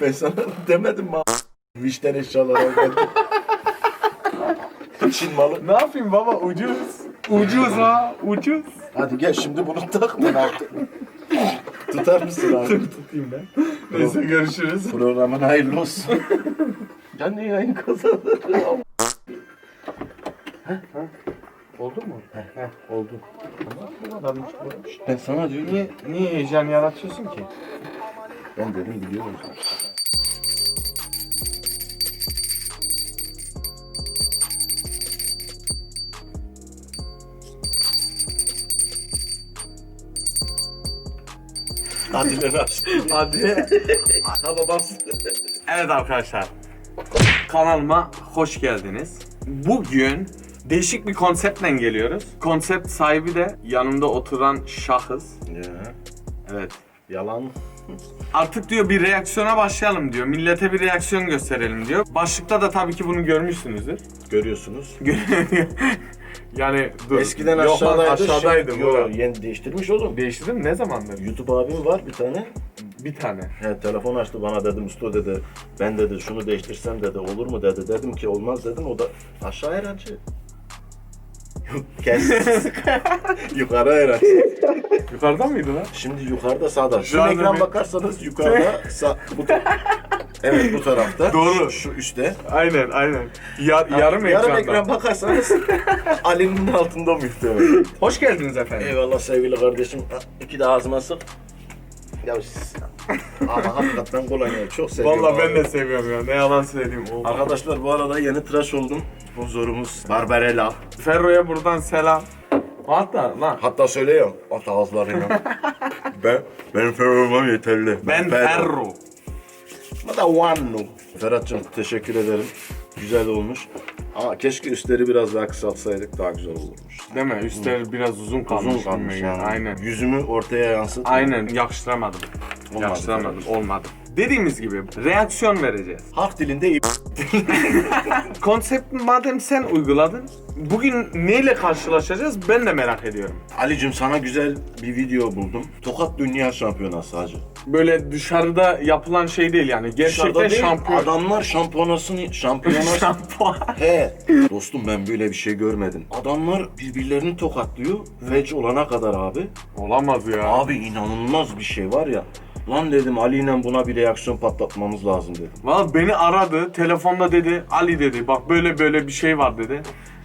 ben sana demedim mi? Vişten eşyalara geldim. Çin malı. Ne yapayım baba ucuz. Ucuz ha ucuz. Hadi gel şimdi bunu tak ben artık. Tutar mısın abi? Tutayım ben. Neyse görüşürüz. Programın hayırlı olsun. Canlı yayın kazanır. Oldu mu? Oldu. Ben sana diyorum. Niye, niye heyecan yaratıyorsun ki? Ben dedim biliyorum. Adileri açtı. Hadi. Ana babası. Evet arkadaşlar. Kanalıma hoş geldiniz. Bugün değişik bir konseptle geliyoruz. Konsept sahibi de yanımda oturan şahıs. Ya, Evet. yalan. Artık diyor bir reaksiyona başlayalım diyor. Millete bir reaksiyon gösterelim diyor. Başlıkta da tabii ki bunu görmüşsünüzdür. Görüyorsunuz. yani dur. Eskiden Yok lan, aşağıdaydı. aşağıdaydı. Şimdi, bu. yo, yeni değiştirmiş oğlum. Değişti mi? Ne zamandır? YouTube abim var bir tane. Bir tane. He, telefon açtı bana dedim usta dedi. Ben dedi şunu değiştirsem dedi olur mu dedi. Dedim ki olmaz dedim o da aşağı herhalde. Kes. Yukarı herhalde. Yukarıda mıydı lan? Şimdi yukarıda sağda. Şu Yukarıda ekran mı? bakarsanız yukarıda sağ. Bu evet bu tarafta. Doğru. Şu üstte. Aynen aynen. Yar, yarım Yarım ekranda. ekran bakarsanız Ali'nin altında muhtemelen. Hoş geldiniz efendim. Eyvallah sevgili kardeşim. İki de ağzıma sık. Ya siz... Ama hakikaten kolay çok seviyorum. Vallahi ben de seviyorum ya. Ne yalan söyleyeyim. O- Arkadaşlar bu arada yeni tıraş oldum. Sponsorumuz Barbarella. Ferro'ya buradan selam. Hatta lan. Hatta söylüyorum. At ağızlarıyla. ben, benim Ferro'm yeterli. Ben Ferro. Bu da Vannu. Ferhat'cığım teşekkür ederim. Güzel olmuş. Ama keşke üstleri biraz daha kısaltsaydık daha güzel olurmuş. Değil mi? Üstleri biraz uzun kalmış. Uzun kalmış yani. Aynen. Yüzümü ortaya yansıt. Aynen yakıştıramadım. Olmadı yakıştıramadım. tabii. Olmadı. Dediğimiz gibi reaksiyon vereceğiz. Halk dilinde iyi. Konsept madem sen uyguladın, bugün neyle karşılaşacağız ben de merak ediyorum. Ali'cim sana güzel bir video buldum. Tokat Dünya Şampiyonası hacı. Böyle dışarıda yapılan şey değil yani. Gerçekten Dışarıda değil, şampiyon. adamlar şampiyonasını, şampiyonası... Şampuan. He. Dostum ben böyle bir şey görmedim. Adamlar birbirlerini tokatlıyor. Vec olana kadar abi. Olamaz ya. Abi inanılmaz bir şey var ya. Lan dedim Ali ile buna bir reaksiyon patlatmamız lazım dedim. Valla beni aradı, telefonda dedi, Ali dedi, bak böyle böyle bir şey var dedi.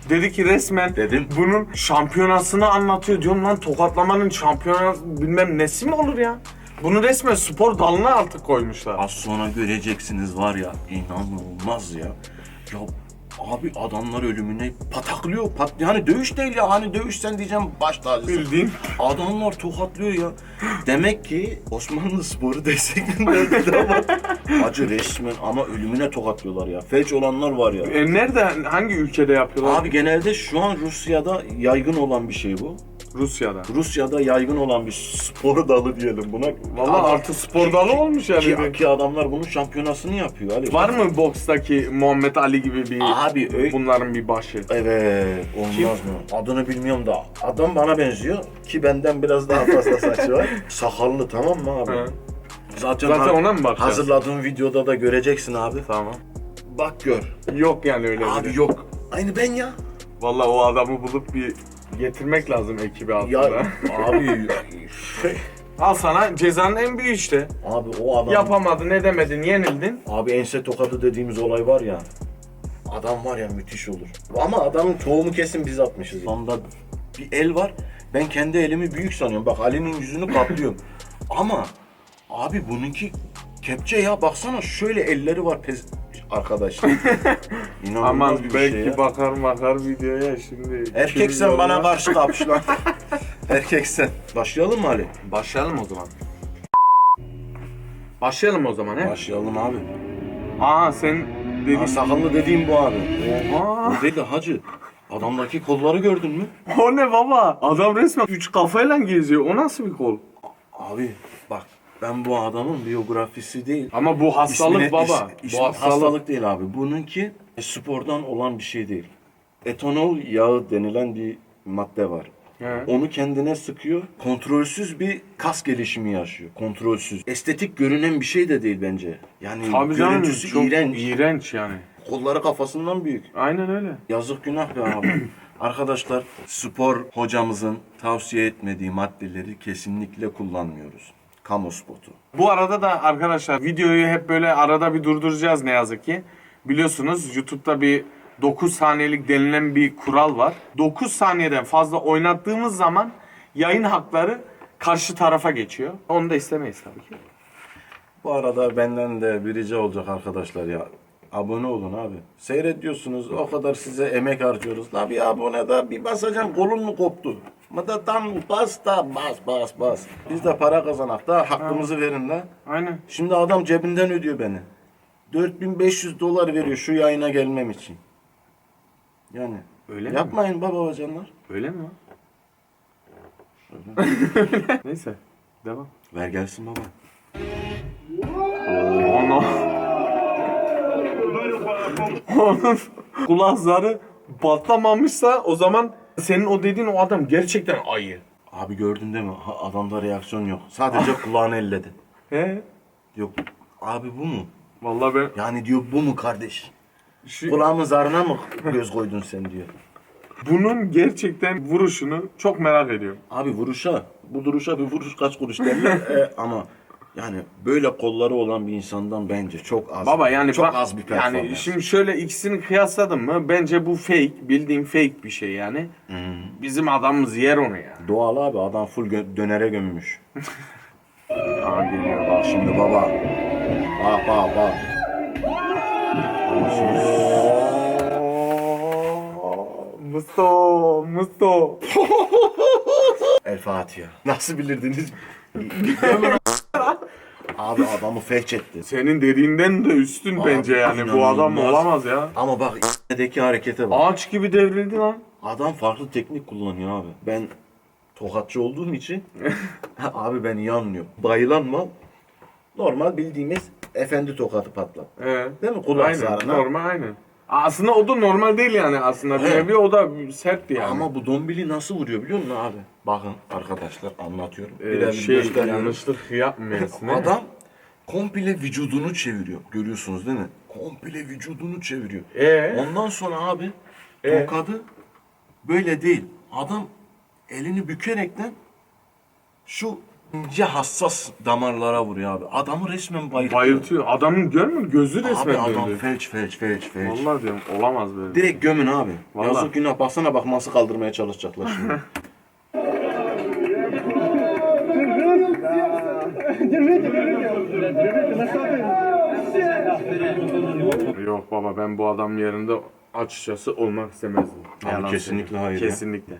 Dedi ki resmen Dedim. bunun şampiyonasını anlatıyor. Diyorum lan tokatlamanın şampiyonası bilmem nesi mi olur ya? Bunu resmen spor dalına artık koymuşlar. Az sonra göreceksiniz var ya inanılmaz ya. Ya abi adamlar ölümüne pataklıyor. Pat yani dövüş değil ya hani dövüşsen diyeceğim baş tacısı. Bildiğin. Adamlar tokatlıyor ya. Demek ki Osmanlı sporu desteklenmedi ama acı resmen ama ölümüne tokatlıyorlar ya. Felç olanlar var ya. E nerede, hangi ülkede yapıyorlar? Abi genelde şu an Rusya'da yaygın olan bir şey bu. Rusya'da. Rusya'da yaygın olan bir spor dalı diyelim buna. Valla Adam- artık spor dalı olmuş yani. Ki, ki adamlar bunun şampiyonasını yapıyor Ali. Var mı bokstaki Muhammed Ali gibi bir Abi, ö- bunların bir başı? Evet, olmaz Kim? mı? Adını bilmiyorum da. Adam bana benziyor ki benden biraz daha fazla saçı var. Sakallı tamam mı abi? Hı. Zaten, Zaten ona mı bakacağız? Hazırladığım videoda da göreceksin abi. Tamam. Bak gör. Yok yani öyle Abi biri. yok. Aynı ben ya. Valla o adamı bulup bir getirmek lazım ekibi altında. Ya abi. Al sana cezanın en büyüğü işte. abi o adam. Yapamadın, edemedin, yenildin. Abi ense tokadı dediğimiz olay var ya. Adam var ya müthiş olur. Ama adamın tohumu kesin biz atmışız. Onda bir el var. Ben kendi elimi büyük sanıyorum. Bak Ali'nin yüzünü kaplıyorum. Ama abi bununki kepçe ya. Baksana şöyle elleri var pez arkadaş. İnanılmaz Aman bir belki şey ya. bakar bakar videoya şimdi. Erkek kim sen bana karşı kapış lan. Erkek sen. Başlayalım mı Ali? Başlayalım o zaman. Başlayalım o zaman he. Başlayalım abi. Aa sen dedin. Ha, sakallı dediğim bu abi. Oha. Değil de hacı. Adamdaki kolları gördün mü? O ne baba? Adam resmen üç kafayla geziyor. O nasıl bir kol? Abi ben bu adamın biyografisi değil. Ama bu hastalık İsmini- baba. is- bu ismi hastalık. hastalık. değil abi. Bununki spordan olan bir şey değil. Etanol yağı denilen bir madde var. He. Onu kendine sıkıyor. Kontrolsüz bir kas gelişimi yaşıyor. Kontrolsüz. Estetik görünen bir şey de değil bence. Yani Tabii canım görüntüsü çok iğrenç. iğrenç yani. Kolları kafasından büyük. Aynen öyle. Yazık günah be abi. Arkadaşlar spor hocamızın tavsiye etmediği maddeleri kesinlikle kullanmıyoruz. Kamu spotu. Bu arada da arkadaşlar videoyu hep böyle arada bir durduracağız ne yazık ki. Biliyorsunuz YouTube'da bir 9 saniyelik denilen bir kural var. 9 saniyeden fazla oynattığımız zaman yayın hakları karşı tarafa geçiyor. Onu da istemeyiz tabii ki. Bu arada benden de bir rica olacak arkadaşlar ya. Abone olun abi. Seyrediyorsunuz o kadar size emek harcıyoruz. La bir abone da bir basacaksın kolun mu koptu? Mıdıdan bas da bas bas bas. Biz de para kazanak da hakkımızı verin la. Aynen. Şimdi adam cebinden ödüyor beni. 4500 dolar veriyor şu yayına gelmem için. Yani Öyle mi? yapmayın baba hocanlar. Öyle mi? Neyse. Devam. Ver gelsin baba. Ana. Onun kulak zarı patlamamışsa o zaman senin o dediğin o adam gerçekten ayı. Abi gördün değil mi? Ha, adamda reaksiyon yok. Sadece kulağını elledi. He? Yok. Abi bu mu? Vallahi ben Yani diyor bu mu kardeş? şu, Kulağımın zarına mı göz koydun sen diyor. bunun gerçekten vuruşunu çok merak ediyorum. Abi vuruşa, bu duruşa bir vuruş kaç kuruş derler E, ama yani böyle kolları olan bir insandan bence çok az. Baba yani çok bak- az bir performans. Yani şimdi şöyle ikisini kıyasladım mı bence bu fake, bildiğin fake bir şey yani. Bizim adamımız yer onu ya. Doğal abi adam full gö- dönere gömmüş. Aa geliyor. Bak şimdi baba. Bak bak bak. Musto, Musto. El Fatiha. Nasıl bilirdiniz? abi adamı felç etti. Senin dediğinden de üstün Abi, bence yani. Bu adam inanılmaz. olamaz ya. Ama bak deki harekete bak. Ağaç gibi devrildi lan. Adam farklı teknik kullanıyor abi. Ben tokatçı olduğum için abi ben iyi anlıyorum. Bayılan mal normal bildiğimiz efendi tokatı patlat. Evet. Değil mi? Kulak Aynen. zarına. Normal aynen. Aslında o da normal değil yani aslında. Bir nevi o da sertti yani. Ama bu dombili nasıl vuruyor biliyor musun abi? Bakın arkadaşlar anlatıyorum. Ee, Birer bir şey gösteriyorum. yanlışlık yapmayasın. Adam komple vücudunu çeviriyor. Görüyorsunuz değil mi? Komple vücudunu çeviriyor. Ee? Ondan sonra abi Ee? tokadı böyle değil. Adam elini bükerekten şu ince hassas damarlara vuruyor abi. Adamı resmen bayıltıyor. Bayıltıyor. Adamın görmüyor musun? Gözü Abi resmen adam döndü. felç felç felç felç. Vallahi diyorum olamaz böyle. Direkt gömün abi. Vallahi. Yazık günah baksana bak nasıl kaldırmaya çalışacaklar şimdi. Yok baba ben bu adamın yerinde açıkçası olmak istemezdim. Abi Yalan kesinlikle söyleyeyim. hayır ya. Kesinlikle.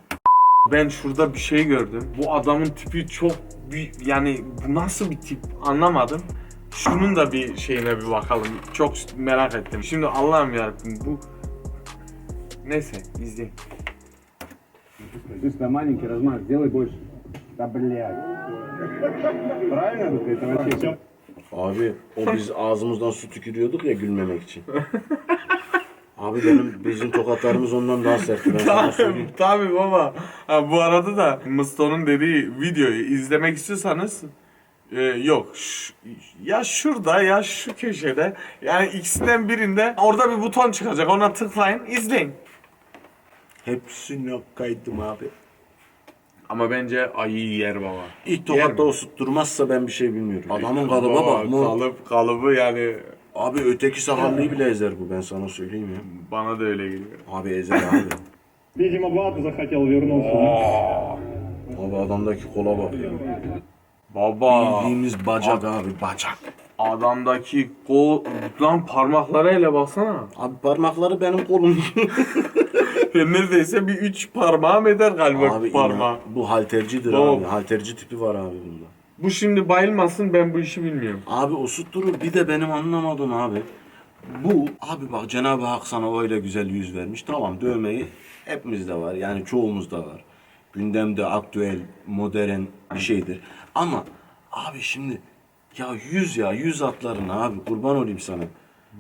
Ben şurada bir şey gördüm. Bu adamın tipi çok bir yani bu nasıl bir tip anlamadım. Şunun da bir şeyine bir bakalım. Çok merak ettim. Şimdi Allah'ım yarabbim bu Neyse izleyin. Чисто маленький размах, сделай больше. Да блядь. Правильно? Это вообще abi o biz ağzımızdan su tükürüyorduk ya gülmemek için. Abi benim bizim tokatlarımız ondan daha sert. Ben sana söyleyeyim. Tabii baba. Ha, bu arada da Musto'nun dediği videoyu izlemek istiyorsanız e, yok. Ş- ya şurada ya şu köşede. Yani ikisinden birinde orada bir buton çıkacak. Ona tıklayın, izleyin. Hepsini kaydım abi. Ama bence ayı yer baba. İlk Yer tokatta mi? osutturmazsa ben bir şey bilmiyorum. Adamın Baba, kalıba bak. mu- Kalıp, kalıbı yani Abi öteki sakallıyı bile ezer bu ben sana söyleyeyim ya. bana da öyle geliyor. Abi ezer abi. Видимо, Влад захотел вернуться. abi adamdaki kola bak ya. Baba Bildiğimiz bacak abi bacak. adamdaki kol lan parmaklarıyla baksana. Abi parmakları benim kolum. Neredeyse bir üç parmağım eder galiba abi parmağı. inan, bu haltercidir Doğru. abi. Halterci tipi var abi bunda. Bu şimdi bayılmasın ben bu işi bilmiyorum. Abi osutturur bir de benim anlamadığım abi. Bu abi bak Cenab-ı Hak sana öyle güzel yüz vermiş. Tamam dövmeyi hepimizde var. Yani çoğumuzda var. Gündemde aktüel, modern bir şeydir. Ama abi şimdi ya yüz ya yüz atlarına abi kurban olayım sana.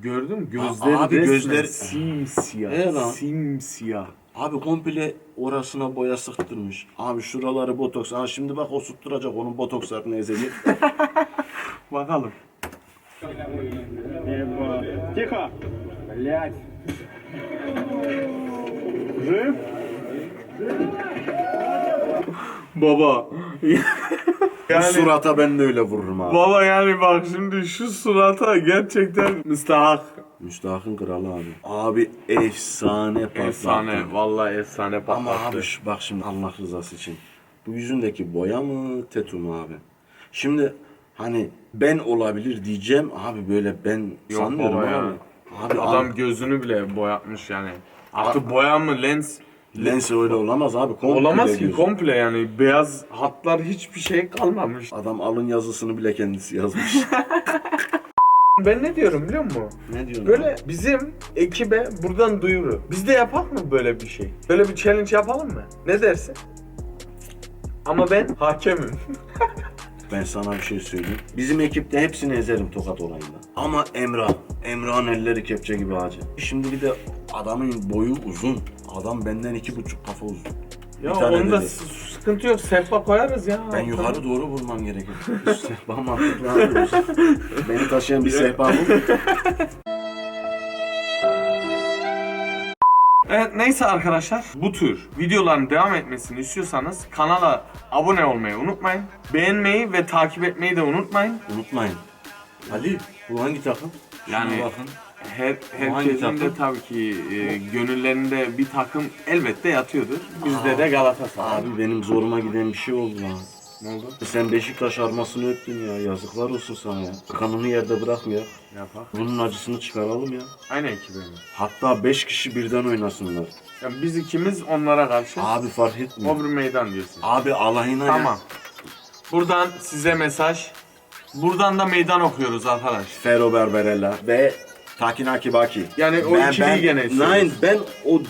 Gördün mü? Gözleri abi resmen gözleri- simsiyah. He lan. Simsiyah. Abi komple orasına boya sıktırmış. Abi şuraları botoks. Ha şimdi bak o tutturacak onun botokslarını ezecek. Bakalım. Тихо! Блять! Жив? Baba. Bu surata ben de öyle vururum abi. Baba yani bak şimdi şu surata gerçekten müstahak. Müstahak'ın kralı abi. Abi efsane patlattı. Efsane. Vallahi efsane Ama patlattı. abi şu- bak şimdi Allah rızası için. Bu yüzündeki boya mı tetu mu abi? Şimdi hani ben olabilir diyeceğim abi böyle ben Yok sanmıyorum abi. ya. Abi Adam gözünü bile boyatmış yani. Artık boya mı lens? Lens öyle olamaz abi. komple Olamaz ki diyorsun. komple yani beyaz hatlar hiçbir şey kalmamış. Adam alın yazısını bile kendisi yazmış. Ben ne diyorum biliyor musun? ne diyorsun? Böyle bizim ekibe buradan duyuru. Biz de yapak mı böyle bir şey? Böyle bir challenge yapalım mı? Ne dersin? Ama ben hakemim. Ben sana bir şey söyleyeyim. Bizim ekipte hepsini ezerim tokat olayında. Ama Emrah, Emrah'ın elleri kepçe gibi acı. Şimdi bir de adamın boyu uzun. Adam benden iki buçuk kafa uzun. ya Bir tane onda dedi. sıkıntı yok. Sehpa koyarız ya. Ben yukarı doğru vurmam gerekir. sehpa mantıklı abi. Beni taşıyan bir sehpa bu. Evet neyse arkadaşlar bu tür videoların devam etmesini istiyorsanız kanala abone olmayı unutmayın. Beğenmeyi ve takip etmeyi de unutmayın. Unutmayın. Ali bu hangi takım? Şuna Yani- bakın. Her, hangi herkesin de takım? tabii ki e, gönüllerinde bir takım elbette yatıyordur. Bizde de Galatasaray. Abi benim zoruma giden bir şey oldu lan. Ne oldu? Sen Beşiktaş armasını öptün ya. Yazıklar olsun sana ya. Kanını yerde bırakmıyor. Yapak. Bunun acısını çıkaralım ya. Aynı ekibe mi? Hatta 5 kişi birden oynasınlar. Yani biz ikimiz onlara karşı Abi fark etmiyor. o bir meydan diyorsun. Abi alayına Tamam. ya. Buradan size mesaj. Buradan da meydan okuyoruz arkadaş. Fero Berberella ve Takinaki Baki. Yani o ikiliyi gene istiyoruz. Nein, ben o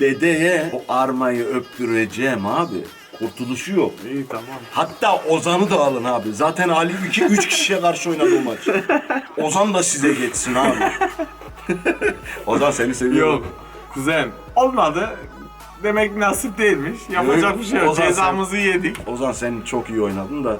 dedeye o armayı öptüreceğim abi. Kurtuluşu yok. İyi tamam. Hatta Ozan'ı da alın abi. Zaten Ali 2-3 kişiye karşı oynadı o maç. Ozan da size geçsin abi. Ozan seni seviyorum. Yok. Kuzen. Olmadı. Demek nasip değilmiş. Yapacak Yok, bir şey yok. Ozan sen- Cezamızı yedik. Ozan sen çok iyi oynadın da.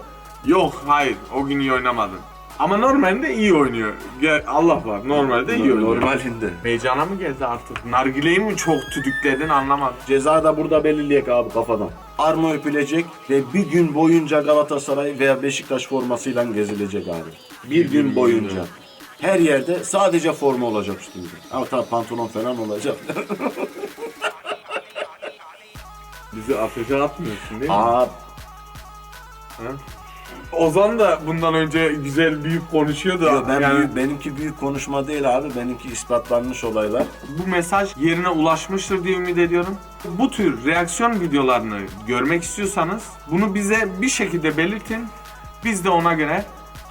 Yok hayır. O gün iyi oynamadın. Ama normalde iyi oynuyor. Gel, Allah var. Normalde iyi oynuyor. Normalinde. Heyecana mı geldi artık? Nargileyi mi çok tüdükledin anlamadım. Ceza da burada belirleyek abi kafadan. Arma öpülecek ve bir gün boyunca Galatasaray veya Beşiktaş formasıyla gezilecek abi. Bir gün boyunca. Her yerde sadece forma olacak üstünde. Ama tabii pantolon falan olacak. Bizi afete atmıyorsun değil mi? Aa, Ozan da bundan önce güzel büyük konuşuyordu. yo, ben yani büyük, benimki büyük konuşma değil abi. Benimki ispatlanmış olaylar. bu mesaj yerine ulaşmıştır diye ümit ediyorum. Bu tür reaksiyon videolarını görmek istiyorsanız bunu bize bir şekilde belirtin. Biz de ona göre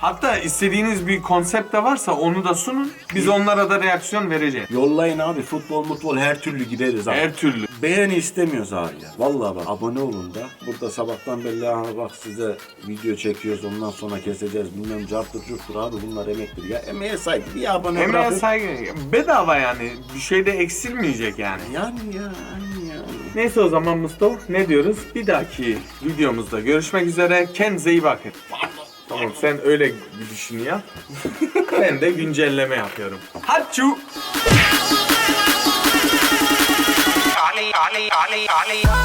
hatta istediğiniz bir konsept de varsa onu da sunun. Biz onlara da reaksiyon vereceğiz. Yollayın abi futbol mutbol her türlü gideriz abi. Her türlü. Beğeni istemiyoruz abi ya. Vallahi bak abone olun da. Burada sabahtan belli ha bak size video çekiyoruz ondan sonra keseceğiz. Bilmem carttır curttur abi bunlar emektir ya. Emeğe saygı bir abone Emeğe bırakın. saygı. Bedava yani. Bir şey de eksilmeyecek yani. Yani ya yani yani. Neyse o zaman Mustafa ne diyoruz? Bir dahaki videomuzda görüşmek üzere. Kendinize iyi bakın. Tamam sen öyle gidişini yap. ben de güncelleme yapıyorum. Haçu. Ali, Ali, Ali, Ali.